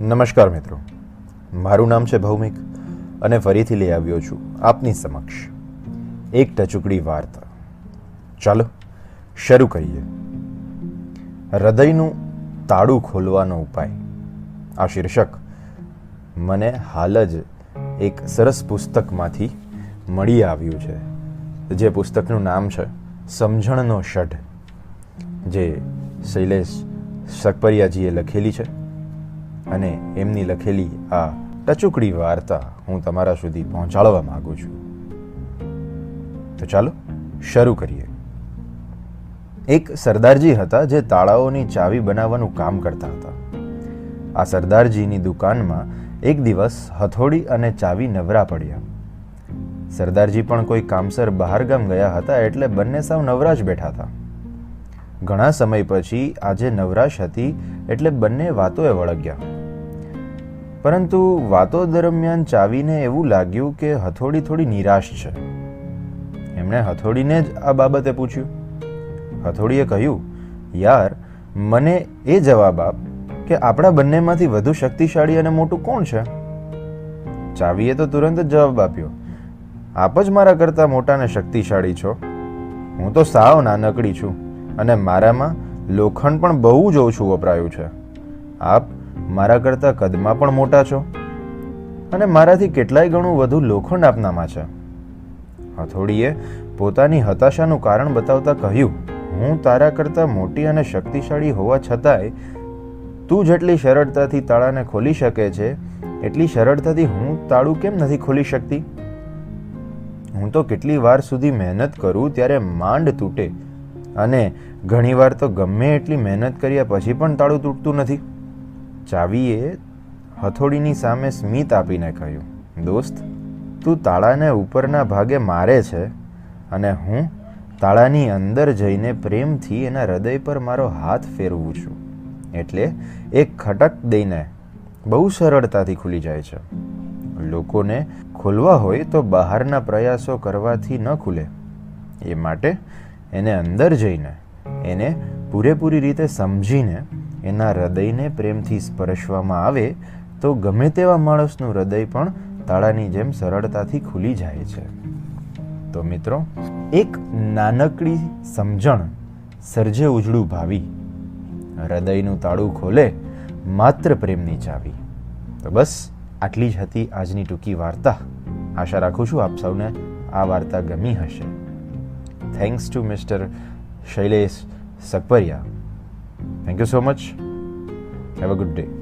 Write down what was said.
નમસ્કાર મિત્રો. મારું નામ છે ભૌમિક અને ફરીથી લઈ આવ્યો છું આપની સમક્ષ એક ટચુકડી વાર્તા. ચાલો, શરૂ કરીએ. હૃદયનું તાળું ખોલવાનો ઉપાય. આ શીર્ષક મને હાલ જ એક સરસ પુસ્તકમાંથી મળી આવ્યું છે. જે પુસ્તકનું નામ છે સમજણનો શઢ, જે શૈલેષ સકપરિયાજીએ લખેલી છે. અને એમની લખેલી આ ટચુકડી વાર્તા હું તમારા સુધી પહોંચાડવા માંગુ છું. તો ચાલો શરૂ કરીએ. એક સરદારજી હતા જે તાળાઓની ચાવી બનાવવાનું કામ કરતા હતા. આ સરદારજીની દુકાનમાં એક દિવસ હથોડી અને ચાવી નવરા પડ્યા. સરદારજી પણ કોઈ કામસર બહારગામ ગયા હતા એટલે બંને સાવ નવરા જ બેઠા હતા. ઘણા સમય પછી આજે નવરાશ હતી એટલે બંને વાતોએ વળગ્યા. પરંતુ વાતો દરમિયાન ચાવીને એવું લાગ્યું કે હથોડી થોડી નિરાશ છે. એમણે હથોડીને જ આ બાબતે પૂછ્યું. હથોડીએ કહ્યું, યાર, મને એ જવાબ આપ કે આપણા બંનેમાંથી વધુ શક્તિશાળી અને મોટું કોણ છે? ચાવીએ તો તુરંત જ જવાબ આપ્યો, આપ જ મારા કરતાં મોટા અને શક્તિશાળી છો. હું તો સાવ નાનકડી છું અને મારામાં લોખંડ પણ બહુ જ ઓછું વપરાયું છે. આપ મારા કરતાં કદમાં પણ મોટા છો. અને મારાથી કેટલાય ગણું વધુ લોખંડ આપનામાં છે. હથોડીએ પોતાની હતાશાનું કારણ બતાવતા કહ્યું, હું તારા કરતાં મોટી અને શક્તિશાળી હોવા છતાંય તું જેટલી સરળતાથી તાળાને ખોલી શકે છે, એટલી સરળતાથી હું તાળું કેમ નથી ખોલી શકતી? હું તો કેટલી વાર સુધી મહેનત કરું ત્યારે માંડ તૂટે, અને ઘણીવાર તો ગમે એટલી મહેનત કર્યા પછી પણ તાળું તૂટતું નથી. ચાવીએ હથોડીની સામે સ્મિત આપીને કહ્યું, દોસ્ત, તું તાળાને ઉપરના ભાગે મારે છે અને હું તાળાની અંદર જઈને પ્રેમથી એના હૃદય પર મારો હાથ ફેરવું છું. એટલે એક ખટક દઈને બહુ સરળતાથી ખુલી જાય છે. લોકોને ખોલવા હોય તો બહારના પ્રયાસો કરવાથી ન ખુલે. એ માટે એને અંદર જઈને એને પૂરેપૂરી રીતે સમજીને એના હૃદયને પ્રેમથી સ્પર્શવામાં આવે, તો ગમે તેવા માણસનું હૃદય પણ તાળાની જેમ સરળતાથી ખુલી જાય છે. તો મિત્રો, એક નાનકડી સમજણ સર્જે ઉજળું ભાવી. હૃદયનું તાળું ખોલે, માત્ર પ્રેમની ચાવી. તો બસ, આટલી જ હતી આજની ટૂંકી વાર્તા. આશા રાખું છું આપ સૌને આ વાર્તા ગમી હશે. Thanks to mister Shailesh Sakpariya Thank you so much. Have a good day.